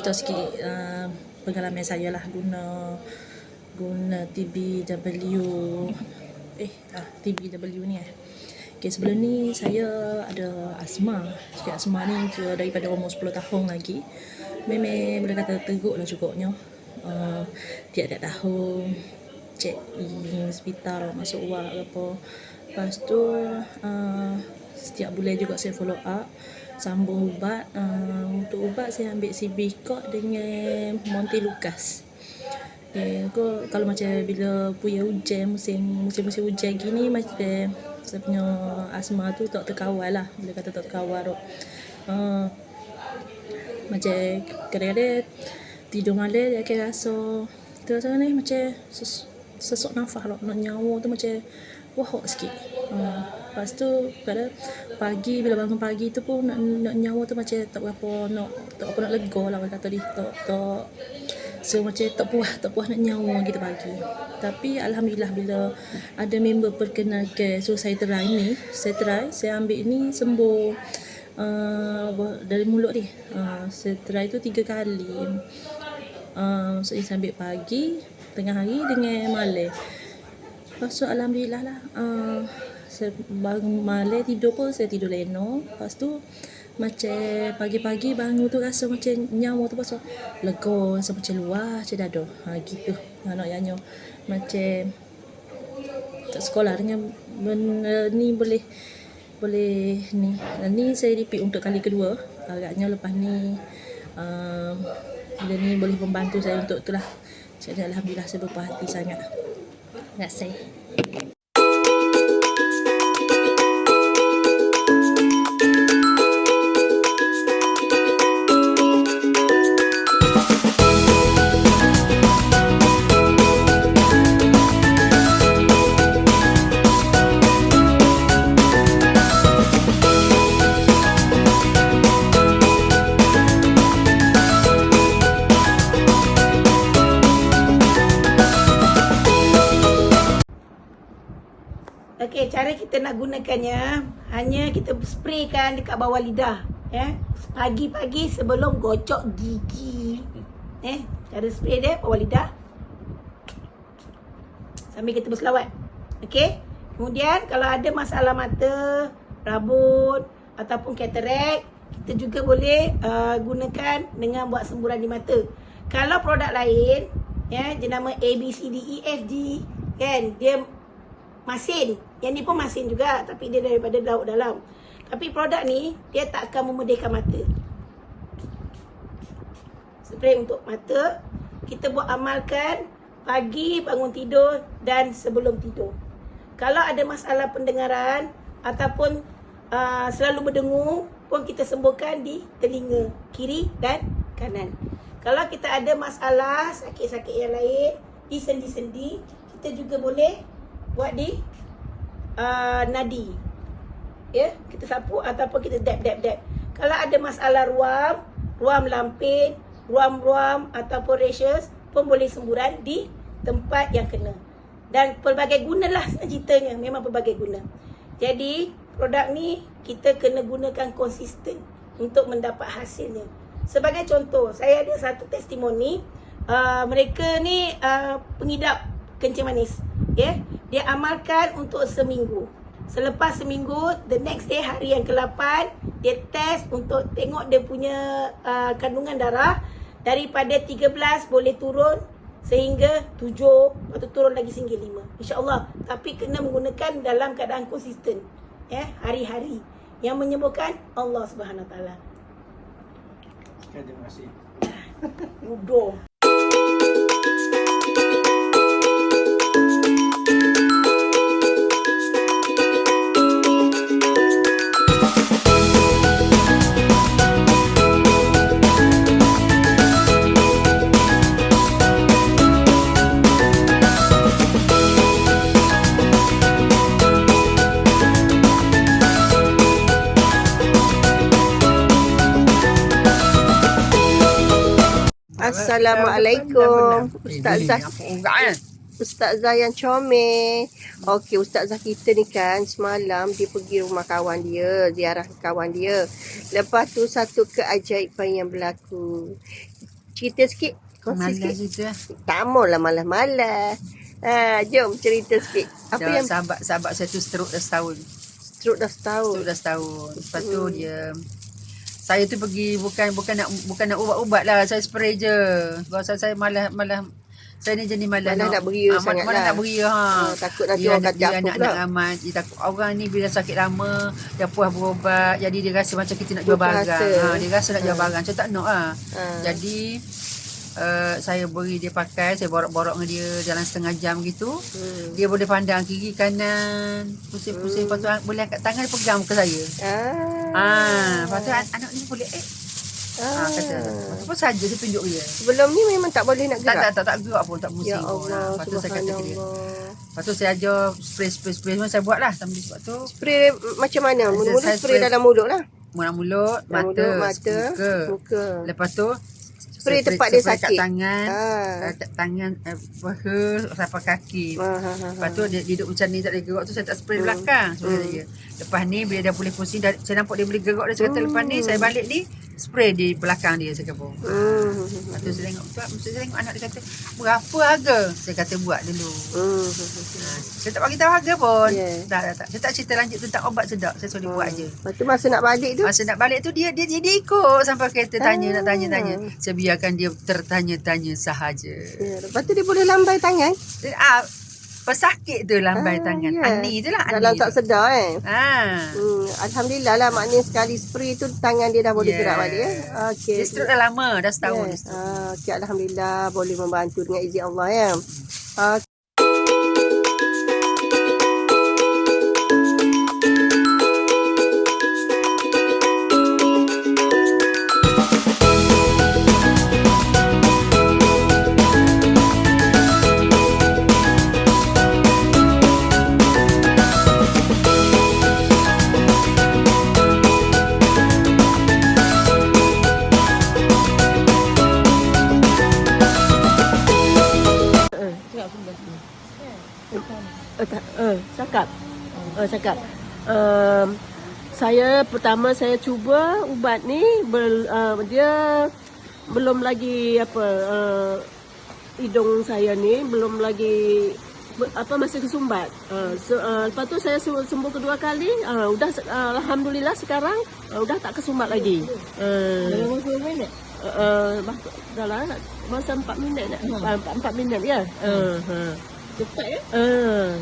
cerita sikit uh, pengalaman saya lah guna guna TBW eh ah, TBW ni eh. Okay, sebelum ni saya ada asma. Sikit asma ni kira daripada umur 10 tahun lagi. Memang boleh kata teruk lah cukupnya. Uh, tiap-tiap tahun check in hospital masuk ward ke apa. Lepas tu uh, setiap bulan juga saya follow up sambung ubat uh, untuk ubat saya ambil Cibicort dengan Monte Lucas. Okay, aku kalau macam bila punya hujan musim musim musim hujan gini macam saya punya asma tu tak terkawal lah. Bila kata tak terkawal tu. Uh, macam kadang-kadang tidur malam dia akan rasa terasa ni macam ses, sesok nafas lah. Nak nyawa tu macam wahok sikit. Uh, lepas tu kadang pagi bila bangun pagi tu pun nak, nak nyawa tu macam tak berapa nak tak berapa nak lega lah kata dia tak tak So macam tak puas, tak puas nak nyawa gitu pagi. Tapi Alhamdulillah bila ada member perkenalkan, so saya try ni, saya try, saya ambil ni sembuh uh, dari mulut ni. Uh, saya try tu tiga kali. Uh, so saya ambil pagi, tengah hari dengan malam. Lepas tu Alhamdulillah lah. Uh, malam tidur pun saya tidur leno. Lepas tu macam pagi-pagi bangun tu rasa macam nyawa tu pasal lega rasa macam luar macam dada ha gitu. Anak yanyo macam tak sekolah dengan benda ni boleh boleh ni. Ni saya repeat untuk kali kedua. Agaknya lepas ni um, benda ni boleh membantu saya untuk itulah. Jadi alhamdulillah saya berpuas hati sangat. Terima kasih nak gunakannya hanya kita spraykan dekat bawah lidah, ya. Pagi-pagi sebelum gocok gigi. Eh, cara spray dia bawah lidah. Sambil kita berselawat. Okey. Kemudian kalau ada masalah mata, rabut ataupun katarak, kita juga boleh uh, gunakan dengan buat semburan di mata. Kalau produk lain, ya, jenama A B C D E F G, kan, dia masin. Yang ni pun masin juga tapi dia daripada laut dalam. Tapi produk ni dia tak akan memedihkan mata. Spray untuk mata kita buat amalkan pagi bangun tidur dan sebelum tidur. Kalau ada masalah pendengaran ataupun uh, selalu berdengung pun kita sembuhkan di telinga kiri dan kanan. Kalau kita ada masalah sakit-sakit yang lain di sendi-sendi kita juga boleh buat di uh, nadi. Ya, kita sapu ataupun kita dab dab dab. Kalau ada masalah ruam, ruam lampin, ruam-ruam ataupun rashes pun boleh semburan di tempat yang kena. Dan pelbagai gunalah ceritanya, memang pelbagai guna. Jadi, produk ni kita kena gunakan konsisten untuk mendapat hasilnya. Sebagai contoh, saya ada satu testimoni, uh, mereka ni uh, pengidap kencing manis. Ya, yeah? Dia amalkan untuk seminggu. Selepas seminggu, the next day hari yang ke-8, dia test untuk tengok dia punya uh, kandungan darah daripada 13 boleh turun sehingga 7, lepas tu turun lagi sehingga 5. InsyaAllah. Tapi kena menggunakan dalam keadaan konsisten. Ya, yeah? hari-hari. Yang menyembuhkan Allah Subhanahu Wa Taala. Terima kasih. Bodoh. Assalamualaikum Ustazah. Ustazah yang comel. Okey, Ustazah kita ni kan semalam dia pergi rumah kawan dia, ziarah kawan dia. Lepas tu satu keajaiban yang berlaku. Cerita sikit. Kongsi Malas sikit. lah. Tak maulah malas-malas. Ha, jom cerita sikit. Apa Dia yang sahabat sahabat saya tu stroke dah setahun. stroke dah setahun? Stroke dah setahun. Lepas tu dia saya tu pergi bukan bukan nak bukan nak ubat-ubat lah. Saya spray je. Sebab saya, saya malah malah saya ni jenis malas Malas nak beria Ah, sangat malas lah. nak beria ha. Ha, takut nanti dia orang nak, kata dia apa nak, nak ramai dia takut orang ni bila sakit lama dia puas berubat jadi dia rasa macam kita nak jual Putus barang asa. ha, dia rasa nak jual Ha. barang saya tak nak lah Ha. jadi uh, saya beri dia pakai saya borok-borok dengan dia dalam setengah jam gitu Hmm. dia boleh pandang kiri kanan pusing-pusing lepas tu an- boleh angkat tangan dia pegang muka saya Ah. ah lepas tu an- anak ni boleh eh ah. kata apa saja saya tunjuk dia Sebelum ni memang tak boleh nak tak gerak. tak tak, tak gerak pun tak pusing Ya Allah, Ah, lepas tu saya kata ke dia subhanallah. lepas tu saya ajar spray spray spray semua saya buat lah sambil sebab tu Spray macam mana? Mula-mula spray spray- dalam mulut lah. Mulut mulut, mata, mata, muka. muka. Lepas tu Spray tempat dia spray sakit. kat tangan, ah. kat tangan eh, paha sampai kaki. Ha, ha, ha, Lepas tu dia, duduk macam ni tak boleh gerak tu saya tak spray Hmm. belakang sebenarnya. Lepas ni bila dah boleh pusing dah, saya nampak dia boleh gerak dia saya kata lepas ni saya balik ni spray di belakang dia saya kata. Hmm. Lepas tu saya tengok tu saya tengok anak dia kata berapa harga? Saya kata buat dulu. Hmm. Ha, saya tak bagi tahu harga pun. Yeah. Tak, tak, tak. Saya tak cerita lanjut tentang obat sedap. Saya suruh dia buat je. Lepas tu masa nak balik tu, Masa nak balik tu dia dia dia, dia ikut sampai kereta tanya nak tanya tanya. Ah. Saya biarkan dia tertanya-tanya sahaja. ya, lepas tu dia boleh lambai tangan. Dia, ah, pesakit tu lambai Ah, tangan. ya. Ani tu lah ani. Dalam tak sedar eh. Ah. Hmm, Alhamdulillah lah maknanya sekali spray tu tangan dia dah boleh Yeah. gerak balik eh. Okey. Dia stroke dah lama, dah setahun Yeah. Ah, okay, Alhamdulillah boleh membantu dengan izin Allah ya. Eh, tak, eh, cakap. Eh, cakap. Um, saya pertama saya cuba ubat ni bel, uh, dia belum lagi apa uh, hidung saya ni belum lagi apa masih kesumbat. Uh, so, uh, lepas tu saya sembuh kedua kali, uh, udah uh, alhamdulillah sekarang uh, udah tak kesumbat lagi. Uh, dalam masa minit? Uh, uh, dalam masa 4 minit nak. Uh, 4, 4 minit ya. Uh, uh. Cepat ya? Uh.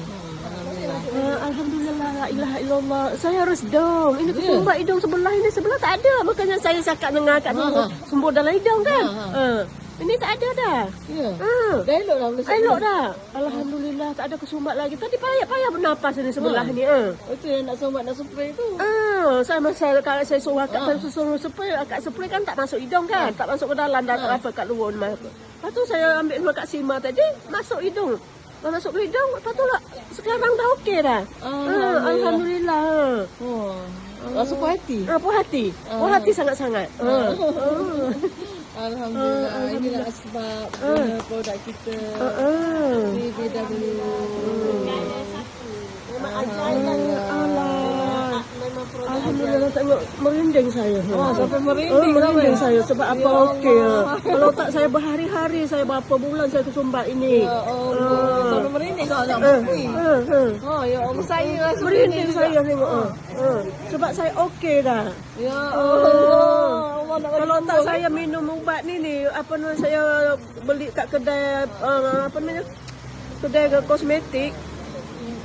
Uh, Alhamdulillah la ilaha illallah. Saya harus dong. Ini kesumbat hidung sebelah ini sebelah tak ada. Makanya saya cakap dengan akak ni sumber dalam hidung kan. Uh. Ini tak ada dah. Ya. Uh. Dah elok dah. Elok dah. Alhamdulillah tak ada kesumbat lagi. Tadi payah-payah bernapas ini sebelah ni. Uh. Itu yang nak sumbat nak spray tu. Ah, saya masa kalau saya suruh akak saya suruh spray, akak spray kan tak masuk hidung kan, tak masuk ke dalam dan apa kat luar. Lepas tu saya ambil dua kat Sima tadi, masuk hidung. Dah masuk ke hidung, lepas tu lah, sekarang dah okey dah. Ah, Alhamdulillah. Oh. Rasa puas hati. Ah, puas hati. Puas hati sangat-sangat. Ah. Ah. Alhamdulillah. Inilah sebab guna produk kita. Ah, ah. Di BW. Memang ajaib kan. Alhamdulillah tengok merinding saya. Oh, sampai Oh, merinding. merinding sampai. saya sebab apa okey. Kalau tak saya berhari-hari saya berapa bulan saya kesumbat ini. Ya Allah. Sampai merinding kau nak Eh, spray. eh, eh. Oh, ya Allah. Saya rasa Merinding saya tengok. eh. Eh, Sebab saya okey dah. Ya Allah. Allah nak Kalau tak saya minum ubat ni ni apa nama saya beli kat kedai uh, apa namanya? Kedai kosmetik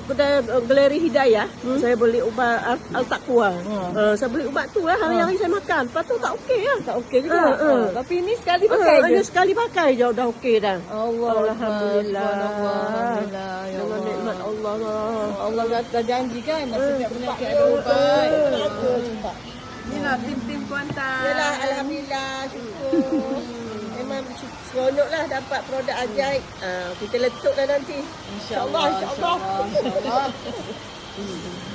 kedai uh, Galeri Hidayah hmm? saya beli ubat Al- Al-Taqwa. Uh, saya beli ubat tu lah hari-hari saya makan. Lepas tu tak okey lah. tak okey juga. Ah, ah. Ah, Tapi ini sekali Pakai pakai je. je. sekali pakai je dah okey dah. Allah Alhamdulillah. Alhamdulillah. Ya Dengan Allah. nikmat Allah lah. Allah dah, dah janji kan nak setiap penyakit ada ubat. Cepat. Inilah tim-tim kuantan. Yalah, Alhamdulillah. Syukur. Memang seronok lah dapat produk ajaib. Ah, kita letup dah nanti. InsyaAllah. InsyaAllah. InsyaAllah.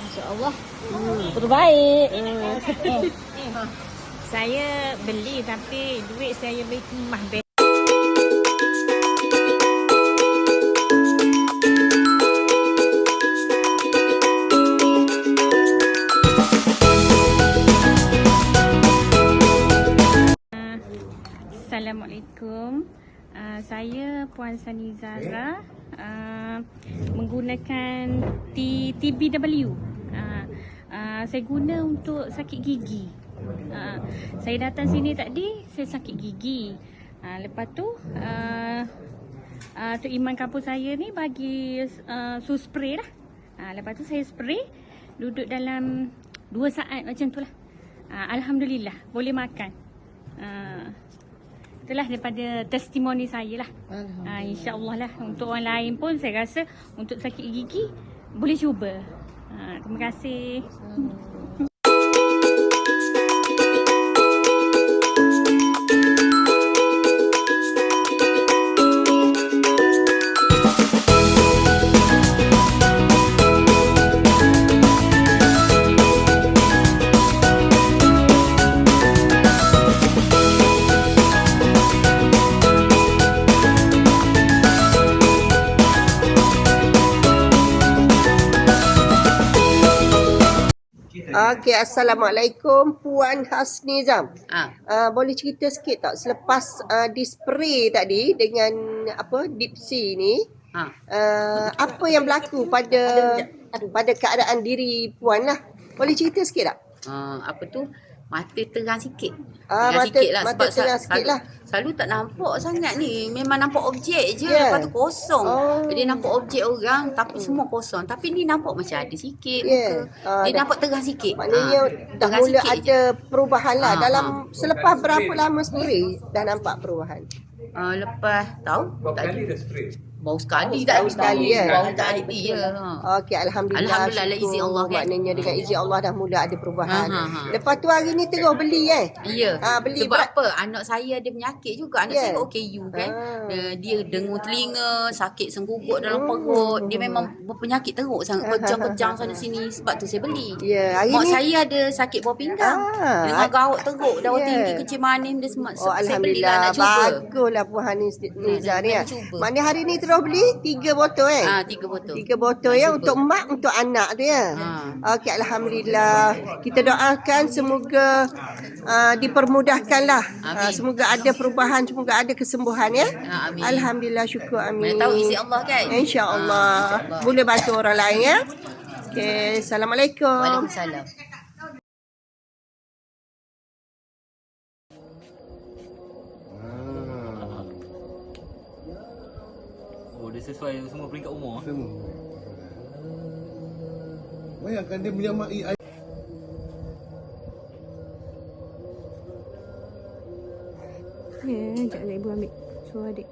InsyaAllah. Terbaik. Saya beli tapi duit saya beli kemah Sani Zara uh, menggunakan T, TBW. Uh, uh, saya guna untuk sakit gigi. Uh, saya datang sini tadi, saya sakit gigi. Uh, lepas tu, uh, uh, Tok Iman kampung saya ni bagi uh, su spray lah. Uh, lepas tu saya spray, duduk dalam 2 saat macam tu lah. Uh, Alhamdulillah, boleh makan. Uh, itulah daripada testimoni saya lah. Uh, InsyaAllah lah untuk orang lain pun saya rasa untuk sakit gigi boleh cuba. Uh, terima kasih. Okey, Assalamualaikum Puan Hasnizam. Ah, Uh, boleh cerita sikit tak selepas uh, di spray tadi dengan apa dipsy ni ah. uh, apa yang berlaku pada pada keadaan diri puan lah. Boleh cerita sikit tak? Uh, apa tu? Mata terang sikit. Ah, terang mata- sikit lah. mata Sebab terang sikit selalu, lah. Selalu tak nampak sangat ni. Memang nampak objek je. Yeah. Lepas tu kosong. Oh. Dia nampak objek orang tapi semua kosong. Tapi ni nampak macam ada sikit. Yeah. muka. Ah, Dia dah- nampak terang sikit. Maknanya Ah, dah mula sikit je. ada perubahan lah. Ah, Dalam selepas berapa lama spray dah nampak perubahan? Ah, lepas tahu? Tak ada. dah spray? Bau sekali Baru tak sekali, ya? Bau sekali ya. Ha. Okey, Alhamdulillah. Alhamdulillah, lah izin Allah, kan? Maknanya dengan izin Allah dah mula ada perubahan. Ha, ha, ha. Lepas tu hari ni terus beli eh? Ya. Ah, beli Sebab berat- apa? Anak saya ada penyakit juga. Anak Yeah. saya OKU kan. Ah. Uh, dia dengung telinga, sakit sengguguk dalam perut. Dia memang berpenyakit teruk sangat. Kejang-kejang sana sini. Sebab tu saya beli. Ya, hari Mak ni saya ada sakit bawah pinggang. Ah. Dengan gaut teruk, darah Yeah. tinggi, kecil manis. Dia semua, Oh saya beli lah Alhamdulillah nak cuba. Baguslah Puan Hanis Nizar ni ya. cuba. Maknanya hari ni terus beli Tiga botol eh Ah, tiga botol. Tiga botol ya Untuk mak Untuk anak tu ya Ha. Okey Alhamdulillah Kita doakan Semoga uh, Dipermudahkanlah uh. Semoga ada perubahan Semoga ada kesembuhan ya Ah, amin. Alhamdulillah syukur amin Mana tahu isi Allah kan? InsyaAllah Ah, insyaAllah. Boleh bantu orang lain ya Okey Assalamualaikum Waalaikumsalam. Oh, dia sesuai semua peringkat umur. Bayangkan dia menyamai air. Ya, sekejap sekejap ibu ambil suruh adik.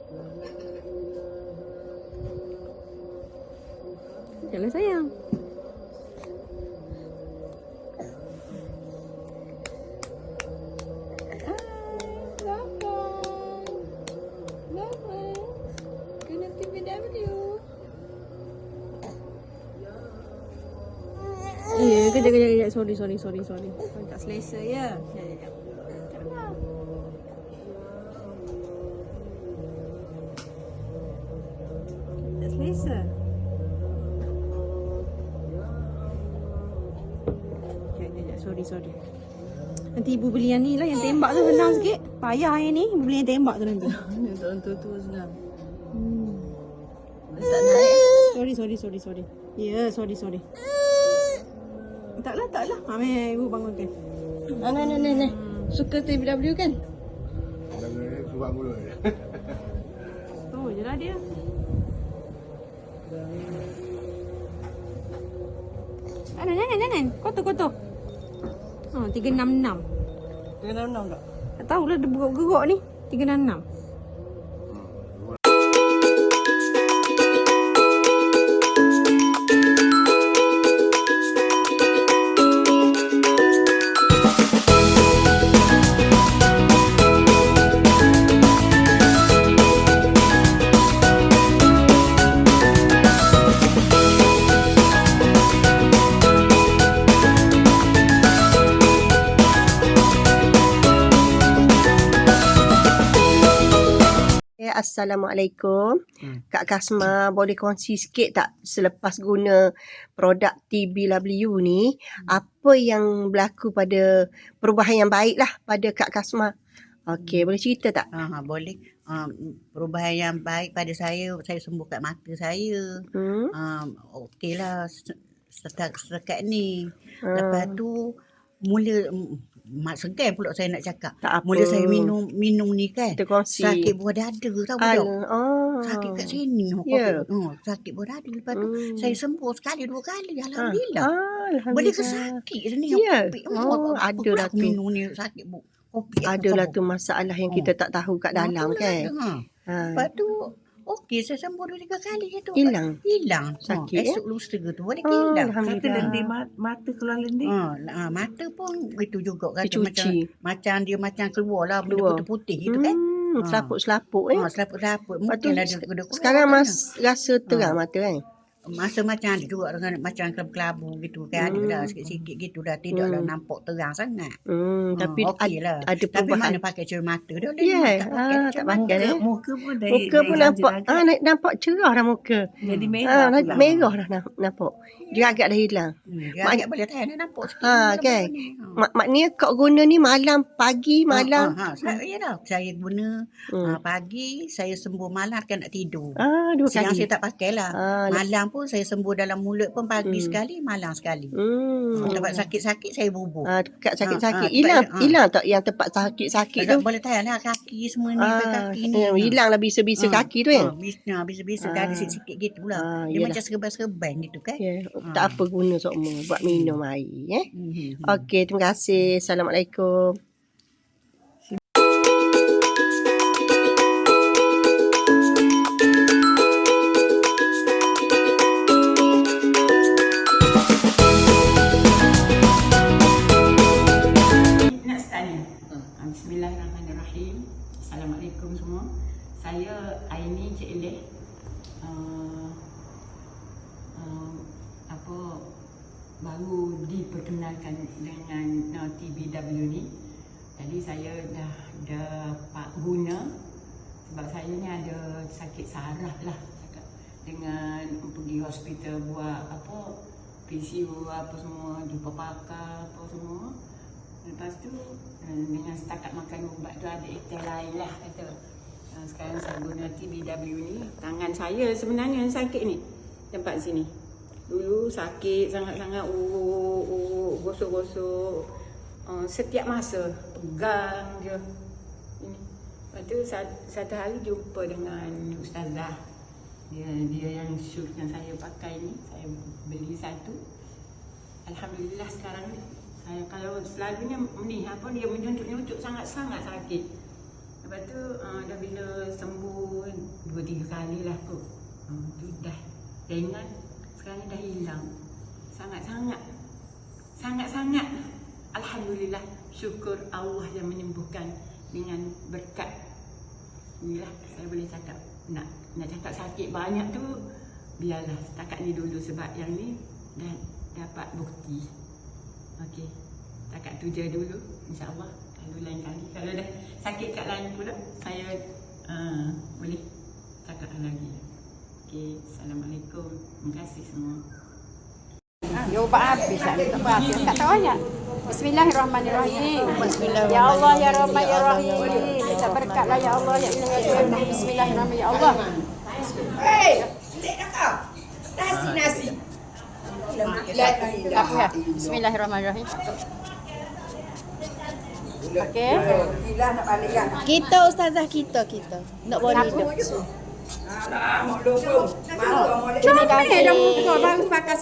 Sekejaplah sayang. Ya, kejap, kejap, kejap. Sorry, sorry, sorry, sorry. Tak selesa ya. Ya, ya, ya. Janganlah. Tak selesa. Sorry, sorry. Nanti ibu beli yang ni lah, yang tembak tu senang sikit. Payah yang ni, ibu beli yang tembak tu nanti. Orang tua-tua senang. Hmm. Sorry, sorry, sorry, sorry. Ya, yeah, sorry, sorry. Taklah, taklah. Ambil ibu bangunkan. Ah, ni, ni, ni, ni. Suka TBW kan? Jangan keluar mulut. Oh, je lah dia. Jangan, jangan, jangan. Kotor, kotor. Ha, 366. 366 tak? Tak tahulah dia bergerak ni. 366. Assalamualaikum. Hmm. Kak Kasma boleh kongsi sikit tak selepas guna produk TBW ni apa yang berlaku pada perubahan yang baik lah pada Kak Kasma. Okey, boleh cerita tak? Ha, ha, boleh. uh, perubahan yang baik pada saya. Saya sembuh kat mata saya. Hmm. Um, Okey lah se- setakat, setakat ni. Ah. Lepas tu mula mak segan pula saya nak cakap. Tak apa. Mula saya minum minum ni kan. Kongsi. Sakit buah dada tahu Al, tak? oh. Sakit kat sini. Ya. Oh, sakit buah dada. Lepas tu Hmm. saya sembuh sekali dua kali. Ah, Alhamdulillah. Alhamdulillah. Boleh ke sakit ni? Ya. Kopi. Oh, apa ada lah tu. minum ni sakit bu. Kopi. Adalah tu masalah yang Oh. kita tak tahu kat dalam Itulah kan. Ha. Ha. Lepas tu okey saya sembuh dua tiga kali je tu. Hilang. Hilang. Sakit, ha, ya? Esok lusa tu boleh Oh, hilang. Alhamdulillah. mata keluar lendir. Ha, ha, mata pun itu juga kata macam Dicuci. macam dia macam keluar lah benda Keluar. putih-putih itu kan. Hmm, Ha. selaput-selaput eh. Ha, selaput-selaput. Mungkin ada sekarang kan. mas rasa terang Ha. mata kan. Masa macam ada juga dengan macam kelabu-kelabu gitu kan. Ada dah sikit-sikit gitu dah. Tidaklah Hmm. nampak terang sangat. Hmm, Ha, tapi okey lah. ada Tapi perubahan. mana pakai cermata dia. Dia Ya, tak pakai ah, tak pakai eh. Muka pun dari Muka pun nampak ah naik nampak cerah dah muka. Jadi Ah, merah naik pula. merah dah nam- nampak. Dia agak dah hilang. Hmm, dia Mak- agak boleh tahan nampak sikit. Ha benda-benda kan. ni. Ha. Mak maknanya kau guna ni malam, pagi, malam. Ha, ha, saya, ya dah. Saya guna Hmm. ha, pagi, saya sembuh malam kan nak tidur. Ah, dua Siang kali. saya tak pakai lah. Ah, la- Malam pun saya sembuh dalam mulut pun pagi Hmm. sekali, malam sekali. Hmm. Tempat sakit-sakit saya bubuh. Ah, dekat sakit-sakit. Ah, ah, Hilang, tempat- ah. hilang tak yang tempat sakit-sakit tu? Tak boleh tahan lah kaki semua ni. Ah, kaki ni. eh, hilang lah bisa-bisa Ah, kaki tu kan? ah, bis- ah, Bisa-bisa dah ada Ah. sikit-sikit gitu lah. Ah, Dia yelah. macam serban-serban gitu kan. Ya, Ah. tak apa guna semua buat minum air eh. Hmm. Okey, terima kasih. Assalamualaikum. Assalamualaikum semua. Saya Aini Cik Eleh. Uh, uh, apa baru diperkenalkan dengan uh, TBW ni. Jadi saya dah dapat guna sebab saya ni ada sakit saraf lah cakap dengan pergi hospital buat apa PCO apa semua jumpa pakar apa semua Lepas tu eh, dengan setakat makan ubat tu ada ikhtiar lain lah kata. Eh, Sekarang saya guna TBW ni. Tangan saya sebenarnya yang sakit ni. Tempat sini. Dulu sakit sangat-sangat. Oh, oh, gosok-gosok. Uh, setiap masa pegang je. Ini. Lepas tu satu, satu hari jumpa dengan ustazah. Dia dia yang shoot yang saya pakai ni. Saya beli satu. Alhamdulillah sekarang ni saya kalau selalunya ni apa dia menyuntuk-nyuntuk sangat-sangat sakit. Lepas tu uh, dah bila sembuh dua tiga kali lah tu. Uh, tu dah ringan sekarang dah hilang. Sangat-sangat. Sangat-sangat. Alhamdulillah syukur Allah yang menyembuhkan dengan berkat. Inilah saya boleh cakap. Nak nak cakap sakit banyak tu biarlah setakat ni dulu sebab yang ni dah dapat bukti. Okey. Takat tu je dulu. InsyaAllah. Kalau lain kali. Kalau dah sakit kat lain pula, saya uh, boleh cakap lagi. Okey. Assalamualaikum. Terima kasih semua. Ya ubat habis lah. Tak apa. Tak tahu ayat. Bismillahirrahmanirrahim. Ya Allah, Ya Rahman, Ya Rahim. Minta berkat lah, Ya Allah. Ya Allah, Ya Allah. Bismillahirrahmanirrahim. Ya Allah. Hei, lek dah kau. Nasi, nasi. Ya? Bismillahirrahmanirrahim. Okey. Kita ustazah kita kita. Nak bawa hidup. Terima kasih. Dah buka baru pakai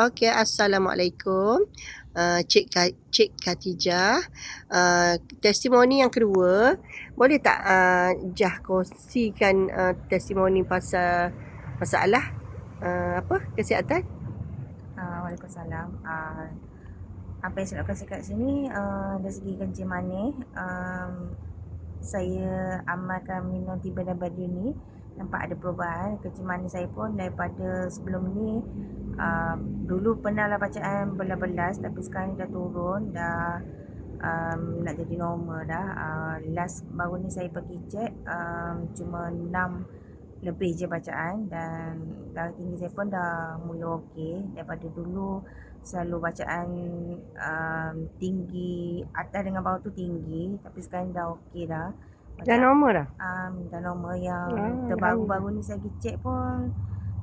Okey, Assalamualaikum. Uh, Cik, Ka- Cik Khatijah. Uh, testimoni yang kedua. Boleh tak uh, Jah kongsikan uh, testimoni pasal masalah uh, apa kesihatan? Uh, Waalaikumsalam. Uh, apa yang saya nak kongsi kat sini uh, dari segi kencing manis um, saya amalkan minum tiba dan badu ni nampak ada perubahan kencing manis saya pun daripada sebelum ni uh, dulu pernah lah bacaan belas-belas tapi sekarang dah turun dah um, nak jadi normal dah. Uh, last baru ni saya pergi check um, cuma 6 lebih je bacaan dan darah tinggi saya pun dah mula okey daripada dulu selalu bacaan um, tinggi atas dengan bawah tu tinggi tapi sekarang dah okey dah. Dah normal dah? Um, dah normal yang Ah, terbaru-baru ni saya pergi check pun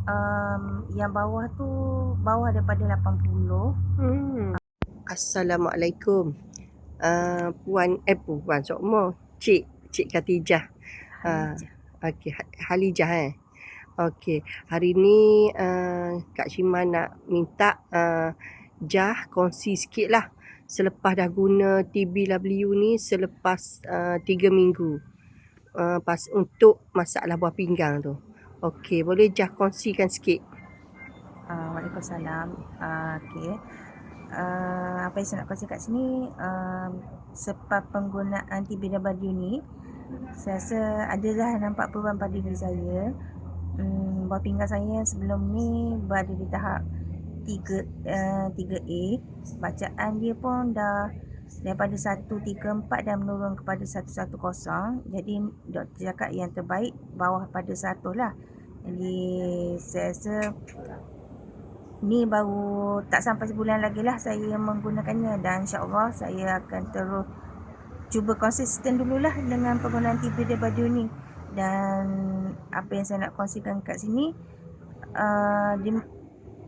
um, yang bawah tu bawah daripada 80. Hmm. Assalamualaikum. Uh, puan eh puan sokmo. Cik Cik Katijah. Uh, okey Ha- Halijah eh. Okey, hari ni uh, Kak Shima nak minta uh, Jah kongsi sikit lah selepas dah guna TBW ni selepas uh, 3 minggu uh, pas untuk masalah buah pinggang tu. Okey, boleh Jah kongsikan sikit? Uh, Waalaikumsalam. Uh, okay. Uh, apa yang saya nak kongsi kat sini uh, sebab penggunaan TBW ni saya rasa ada dah nampak perubahan pada diri saya. Hmm, buah pinggang saya sebelum ni berada di tahap 3 uh, 3A. Bacaan dia pun dah daripada 134 dan menurun kepada 110. Jadi doktor cakap yang terbaik bawah pada 100 lah. Jadi saya rasa ni baru tak sampai sebulan lagi lah saya menggunakannya dan insyaAllah saya akan terus cuba konsisten dululah dengan penggunaan TBW ni dan apa yang saya nak kongsikan kat sini uh, di,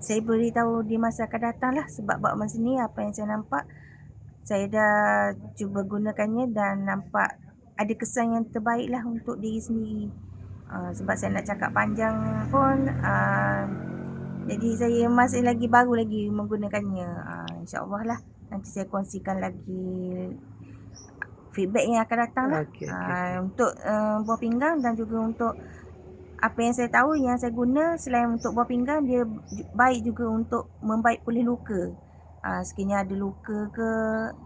saya beritahu di masa akan datang lah sebab buat masa ni apa yang saya nampak saya dah cuba gunakannya dan nampak ada kesan yang terbaik lah untuk diri sendiri uh, sebab saya nak cakap panjang pun uh, jadi saya masih lagi baru lagi menggunakannya. Uh, InsyaAllah lah nanti saya kongsikan lagi feedback yang akan datang lah. Okey, okey, Uh, untuk uh, buah pinggang dan juga untuk apa yang saya tahu yang saya guna selain untuk buah pinggang dia baik juga untuk membaik pulih luka. Uh, sekiranya ada luka ke,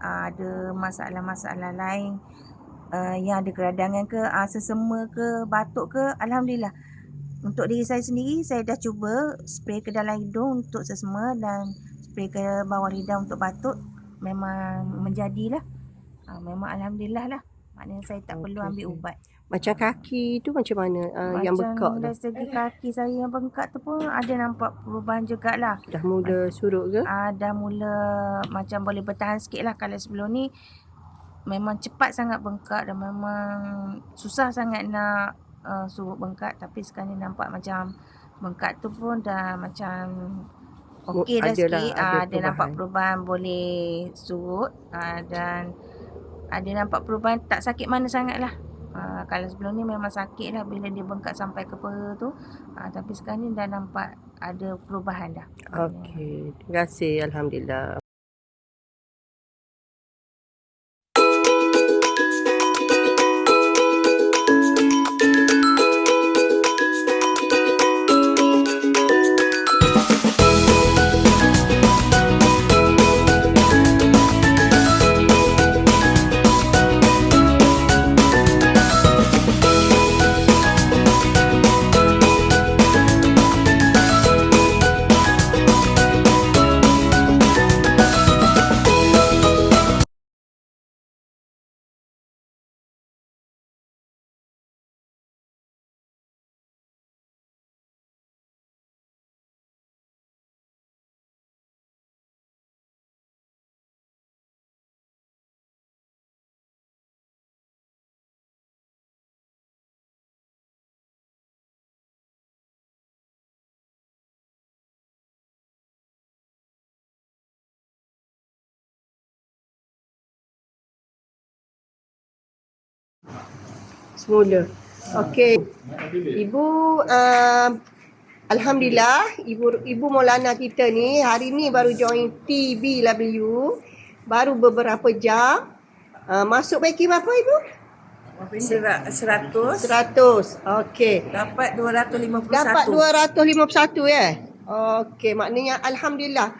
uh, ada masalah-masalah lain uh, yang ada keradangan ke, uh, sesema ke, batuk ke, Alhamdulillah. Untuk diri saya sendiri, saya dah cuba spray ke dalam hidung untuk sesema dan spray ke bawah lidah untuk batuk. Memang menjadilah. Ha, memang Alhamdulillah lah. Maknanya saya tak perlu Okey, ambil ubat. Macam kaki tu macam mana? Uh, yang bengkak tu. dari segi kaki saya yang bengkak tu pun ada nampak perubahan jugalah. Dah mula surut ke? Ah, dah mula macam boleh bertahan sikit lah. Kalau sebelum ni memang cepat sangat bengkak dan memang susah sangat nak uh, surut bengkak. Tapi sekarang ni nampak macam bengkak tu pun dah macam okey dah Adalah, sikit. ada Ah, ada nampak perubahan. boleh surut ah, dan ada nampak perubahan tak sakit mana sangat lah. Uh, kalau sebelum ni memang sakit lah bila dia bengkak sampai ke peha tu. Uh, tapi sekarang ni dah nampak ada perubahan dah. Okey, terima kasih alhamdulillah. Semula. Okey. Ibu uh, alhamdulillah ibu ibu Maulana kita ni hari ni baru join TBW baru beberapa jam. Uh, masuk baki berapa ibu? Seratus. Seratus. Okey. Dapat 251. Dapat 251 ya. Okey, maknanya alhamdulillah.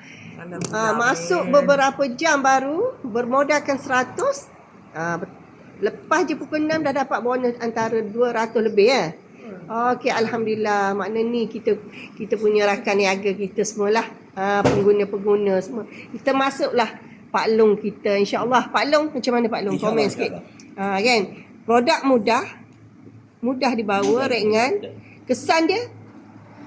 Uh, masuk beberapa jam baru bermodalkan 100. Uh, lepas je pukul 6 dah dapat bonus antara 200 lebih ya. Okey, alhamdulillah. Makna ni kita kita punya rakan niaga kita semualah. Uh, pengguna-pengguna semua. Kita masuklah Pak Long kita insya-Allah. Pak Long macam mana Pak Long? Komen sikit. Ha kan. Produk mudah. Mudah dibawa, ringan. Kesan dia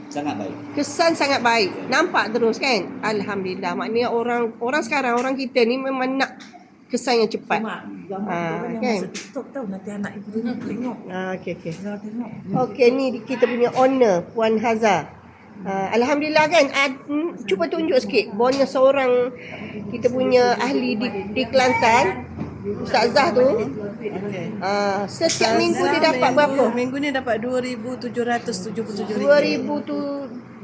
Sangat baik. kesan sangat baik. Nampak terus kan? Alhamdulillah. Maknanya orang orang sekarang orang kita ni memang nak kesan yang cepat. Ah, kan? TikTok tau nanti anak ibu tengok tengok. Ah, okey okey. Kalau tengok. Okey ni kita punya owner Puan Haza. Uh, Alhamdulillah kan Ad, mm, Cuba tunjuk sikit Bornya seorang Kita punya ahli di, di Kelantan Ustazah tu uh, Setiap minggu dia dapat berapa? Minggu ni dapat 2777 2000 tu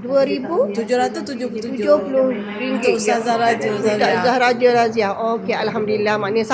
2000 777 70 ringgit Untuk Ustazah Raja Ustazah Raja Razia. Okey Alhamdulillah. Maknanya